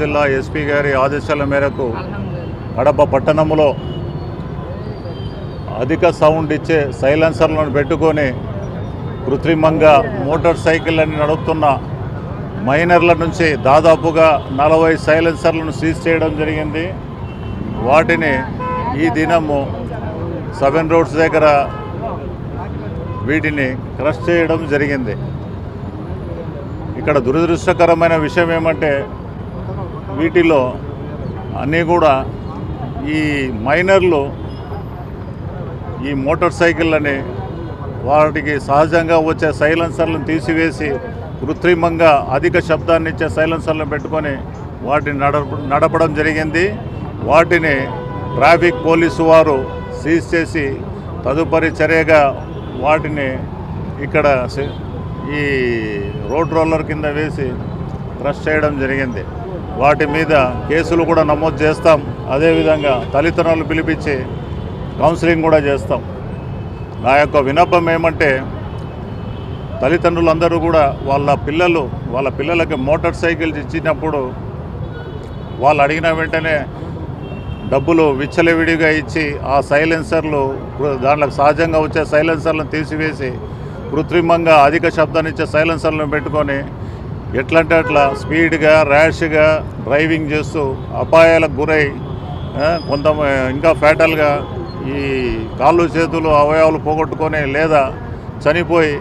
జిల్లా ఎస్పీ గారి ఆదేశాల మేరకు కడప పట్టణంలో అధిక సౌండ్ ఇచ్చే సైలెన్సర్లను పెట్టుకొని కృత్రిమంగా మోటార్ సైకిళ్ళని నడుపుతున్న మైనర్ల నుంచి దాదాపుగా నలభై సైలెన్సర్లను సీజ్ చేయడం జరిగింది. వాటిని ఈ దినము సెవెన్ రోడ్స్ దగ్గర వీటిని క్రష్ చేయడం జరిగింది. ఇక్కడ దురదృష్టకరమైన విషయం ఏమంటే వీటిలో అన్నీ కూడా ఈ మైనర్లు ఈ మోటార్ సైకిళ్ళని వాటికి సహజంగా వచ్చే సైలెన్సర్లను తీసివేసి కృత్రిమంగా అధిక శబ్దాన్ని ఇచ్చే సైలెన్సర్లను పెట్టుకొని వాటిని నడపడం జరిగింది. వాటిని ట్రాఫిక్ పోలీసు వారు సీజ్ చేసి తదుపరి చర్యగా వాటిని ఇక్కడ సి- ఈ రోడ్ రోలర్ కింద వేసి క్రష్ చేయడం జరిగింది. వాటి మీద కేసులు కూడా నమోదు చేస్తాం. అదేవిధంగా తల్లిదండ్రులు పిలిపించి కౌన్సిలింగ్ కూడా చేస్తాం. నా యొక్క వినపం ఏమంటే తల్లిదండ్రులందరూ కూడా వాళ్ళ పిల్లలు వాళ్ళ పిల్లలకి మోటార్ సైకిల్స్ ఇచ్చినప్పుడు వాళ్ళు అడిగిన వెంటనే డబ్బులు విచ్చలవిడిగా ఇచ్చి ఆ సైలెన్సర్లు దాంట్లో సహజంగా వచ్చే సైలెన్సర్లను తీసివేసి కృత్రిమంగా అధిక శబ్దాన్నిచ్చే సైలెన్సర్లను పెట్టుకొని ఎట్లంటే అట్లా స్పీడ్గా ర్యాష్గా డ్రైవింగ్ చేస్తూ అపాయాలకు గురై కొంత ఇంకా ఫ్యాటల్గా ఈ కాళ్ళు చేతులు అవయవాలు పోగొట్టుకొని లేదా చనిపోయి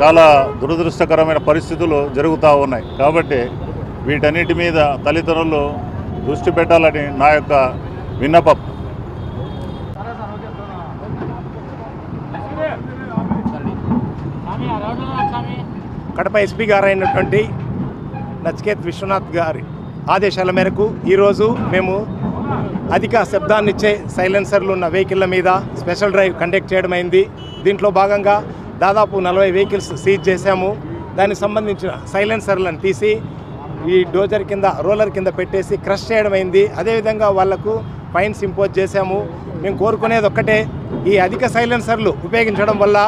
చాలా దురదృష్టకరమైన పరిస్థితులు జరుగుతూ ఉన్నాయి. కాబట్టి వీటన్నిటి మీద తల్లిదండ్రులు దృష్టి పెట్టాలని నా యొక్క విన్నపం. కడప ఎస్పీ గారు అయినటువంటి నచికేత్ విశ్వనాథ్ గారి ఆదేశాల మేరకు ఈరోజు మేము అధిక శబ్దాన్నిచ్చే సైలెన్సర్లు ఉన్న వెహికల్ల మీద స్పెషల్ డ్రైవ్ కండక్ట్ చేయడం అయింది. దీంట్లో భాగంగా దాదాపు నలభై వెహికల్స్ సీజ్ చేశాము. దానికి సంబంధించిన సైలెన్సర్లను తీసి ఈ డోజర్ కింద రోలర్ కింద పెట్టేసి క్రష్ చేయడం అయింది. అదేవిధంగా వాళ్ళకు ఫైన్స్ ఇంపోజ్ చేశాము. మేము కోరుకునేది ఒక్కటే ఈ అధిక సైలెన్సర్లు ఉపయోగించడం వల్ల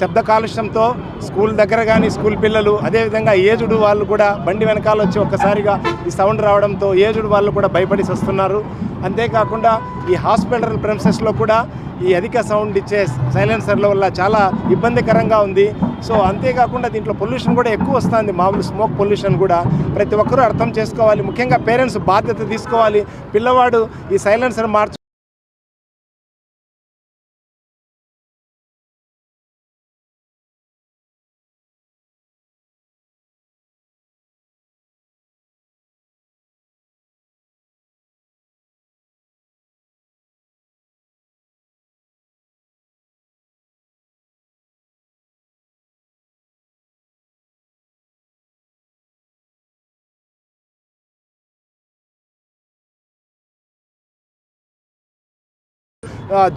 శబ్ద కాలుష్యంతో స్కూల్ దగ్గర కానీ స్కూల్ పిల్లలు అదేవిధంగా ఏజుడ్ వాళ్ళు కూడా బండి వెనకాల వచ్చి ఒక్కసారిగా ఈ సౌండ్ రావడంతో ఏజుడ్ వాళ్ళు కూడా భయపడి వస్తున్నారు. అంతేకాకుండా ఈ హాస్పిటల్ ప్రెమిసెస్లో కూడా ఈ అధిక సౌండ్ ఇచ్చే సైలెన్సర్ల వల్ల చాలా ఇబ్బందికరంగా ఉంది. సో అంతేకాకుండా దీంట్లో పొల్యూషన్ కూడా ఎక్కువ వస్తుంది. మామూలు స్మోక్ పొల్యూషన్ కూడా ప్రతి ఒక్కరూ అర్థం చేసుకోవాలి. ముఖ్యంగా పేరెంట్స్ బాధ్యత తీసుకోవాలి. పిల్లవాడు ఈ సైలెన్సర్ మార్చు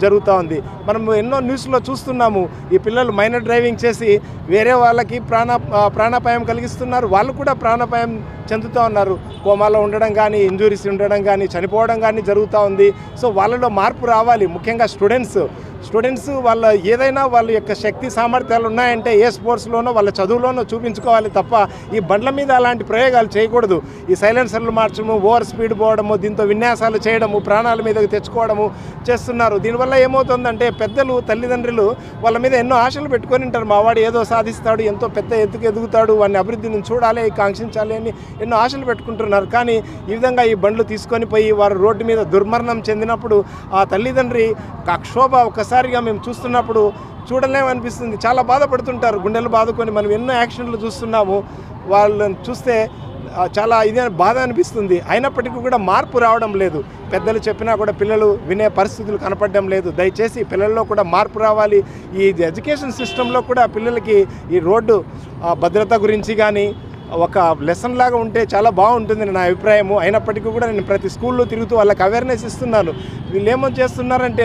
జరుగుతూ ఉంది. మనం ఎన్నో న్యూస్లో చూస్తున్నాము ఈ పిల్లలు మైనర్ డ్రైవింగ్ చేసి వేరే వాళ్ళకి ప్రాణ ప్రాణాపాయం కలిగిస్తున్నారు. వాళ్ళు కూడా ప్రాణాపాయం చెందుతూ ఉన్నారు. కోమాలో ఉండడం కానీ ఇంజురీస్ ఉండడం కానీ చనిపోవడం కానీ జరుగుతూ ఉంది. సో వాళ్ళలో మార్పు రావాలి. ముఖ్యంగా స్టూడెంట్స్ స్టూడెంట్స్ వాళ్ళ ఏదైనా వాళ్ళ యొక్క శక్తి సామర్థ్యాలు ఉన్నాయంటే ఏ స్పోర్ట్స్లోనో వాళ్ళ చదువులోనో చూపించుకోవాలి తప్ప ఈ బండ్ల మీద అలాంటి ప్రయోగాలు చేయకూడదు. ఈ సైలెన్సర్లు మార్చడము ఓవర్ స్పీడ్ పోవడము దీంతో విన్యాసాలు చేయడము ప్రాణాల మీదకి తెచ్చుకోవడము చేస్తున్నారు. దీనివల్ల ఏమవుతుందంటే పెద్దలు తల్లిదండ్రులు వాళ్ళ మీద ఎన్నో ఆశలు పెట్టుకొని ఉంటారు. మా వాడు ఏదో సాధిస్తాడు ఎంతో పెద్ద ఎత్తుకు ఎదుగుతాడు వాడిని అభివృద్ధిని చూడాలి కాంక్షించాలి అని ఎన్నో ఆశలు పెట్టుకుంటున్నారు. కానీ ఈ విధంగా ఈ బండ్లు తీసుకొని పోయి వారు రోడ్డు మీద దుర్మరణం చెందినప్పుడు ఆ తల్లిదండ్రి కక్షోభ ఒక ఒక్కసారిగా మేము చూస్తున్నప్పుడు చూడలేమనిపిస్తుంది. చాలా బాధపడుతుంటారు. గుండెలు బాదుకొని మనం ఎన్నో యాక్షన్లు చూస్తున్నాము. వాళ్ళని చూస్తే చాలా ఇదే బాధ అనిపిస్తుంది. అయినప్పటికీ కూడా మార్పు రావడం లేదు. పెద్దలు చెప్పినా కూడా పిల్లలు వినే పరిస్థితులు కనపడడం లేదు. దయచేసి పిల్లల్లో కూడా మార్పు రావాలి. ఈ ఎడ్యుకేషన్ సిస్టంలో కూడా పిల్లలకి ఈ రోడ్డు భద్రత గురించి కానీ ఒక లెసన్ లాగా ఉంటే చాలా బాగుంటుంది నా అభిప్రాయము. అయినప్పటికీ కూడా నేను ప్రతి స్కూల్లో తిరుగుతూ వాళ్ళకి అవేర్నెస్ ఇస్తున్నాను. వీళ్ళు ఏమో చేస్తున్నారంటే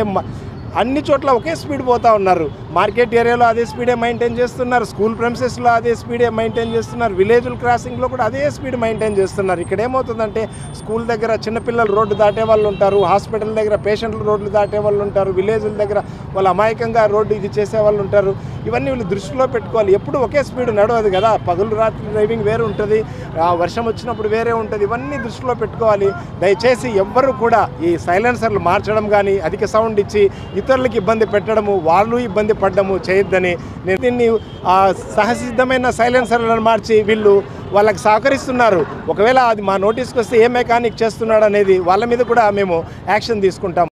అన్ని చోట్ల ఒకే స్పీడ్ పోతూ ఉన్నారు. మార్కెట్ ఏరియాలో అదే స్పీడే మెయింటైన్ చేస్తున్నారు. స్కూల్ ప్రెమిసెస్లో అదే స్పీడే మెయింటైన్ చేస్తున్నారు. విలేజుల క్రాసింగ్లో కూడా అదే స్పీడ్ మెయింటైన్ చేస్తున్నారు. ఇక్కడ ఏమవుతుందంటే స్కూల్ దగ్గర చిన్నపిల్లలు రోడ్డు దాటే వాళ్ళు ఉంటారు. హాస్పిటల్ దగ్గర పేషెంట్లు రోడ్లు దాటే వాళ్ళు ఉంటారు. విలేజ్ల దగ్గర వాళ్ళు అమాయకంగా రోడ్డు ఇది చేసే వాళ్ళు ఉంటారు. ఇవన్నీ వీళ్ళు దృష్టిలో పెట్టుకోవాలి. ఎప్పుడు ఒకే స్పీడ్ నడవదు కదా. పగులు రాత్రి డ్రైవింగ్ వేరే ఉంటుంది. ఆ వర్షం వచ్చినప్పుడు వేరే ఉంటుంది. ఇవన్నీ దృష్టిలో పెట్టుకోవాలి. దయచేసి ఎవ్వరు కూడా ఈ సైలెన్సర్లు మార్చడం కానీ అధిక సౌండ్ ఇచ్చి ఇతరులకు ఇబ్బంది పెట్టడము వాళ్ళు ఇబ్బంది పడ్డము చేయొద్దని నేను దీన్ని సహసిద్ధమైన సైలెన్సర్లను మార్చి వీళ్ళు వాళ్ళకి సహకరిస్తున్నారు. ఒకవేళ అది మా నోటీస్కి వస్తే ఏ మెకానిక్ చేస్తున్నాడు అనేది వాళ్ళ మీద కూడా మేము యాక్షన్ తీసుకుంటాం.